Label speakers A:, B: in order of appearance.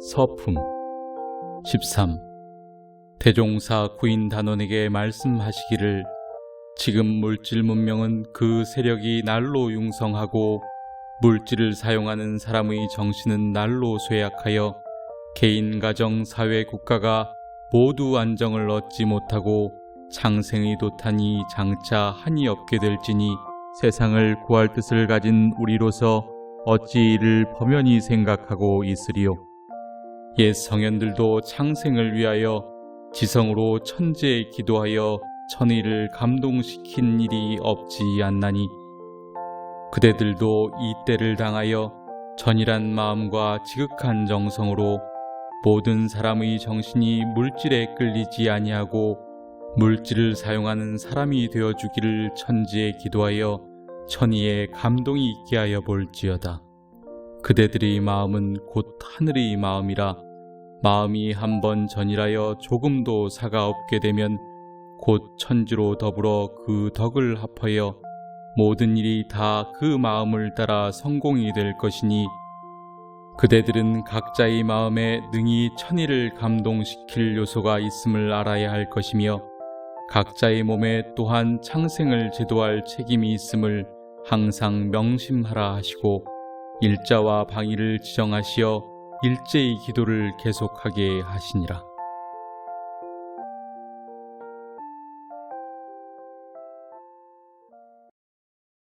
A: 서품 13. 대종사 구인 단원에게 말씀하시기를 지금 물질 문명은 그 세력이 날로 융성하고 물질을 사용하는 사람의 정신은 날로 쇠약하여 개인 가정 사회 국가가 모두 안정을 얻지 못하고 창생의 도탄이 장차 한이 없게 될지니 세상을 구할 뜻을 가진 우리로서 어찌 이를 범연히 생각하고 있으리요. 옛 성현들도 창생을 위하여 지성으로 천재에 기도하여 천의를 감동시킨 일이 없지 않나니 그대들도 이 때를 당하여 전이란 마음과 지극한 정성으로 모든 사람의 정신이 물질에 끌리지 아니하고 물질을 사용하는 사람이 되어 주기를 천지에 기도하여 천의에 감동이 있게 하여 볼지어다. 그대들의 마음은 곧 하늘의 마음이라 마음이 한 번 전이라여 조금도 사가 없게 되면 곧 천지로 더불어 그 덕을 합하여 모든 일이 다 그 마음을 따라 성공이 될 것이니 그대들은 각자의 마음에 능히 천의를 감동시킬 요소가 있음을 알아야 할 것이며 각자의 몸에 또한 창생을 제도할 책임이 있음을 항상 명심하라 하시고 일자와 방위를 지정하시어 일제의 기도를 계속하게 하시니라.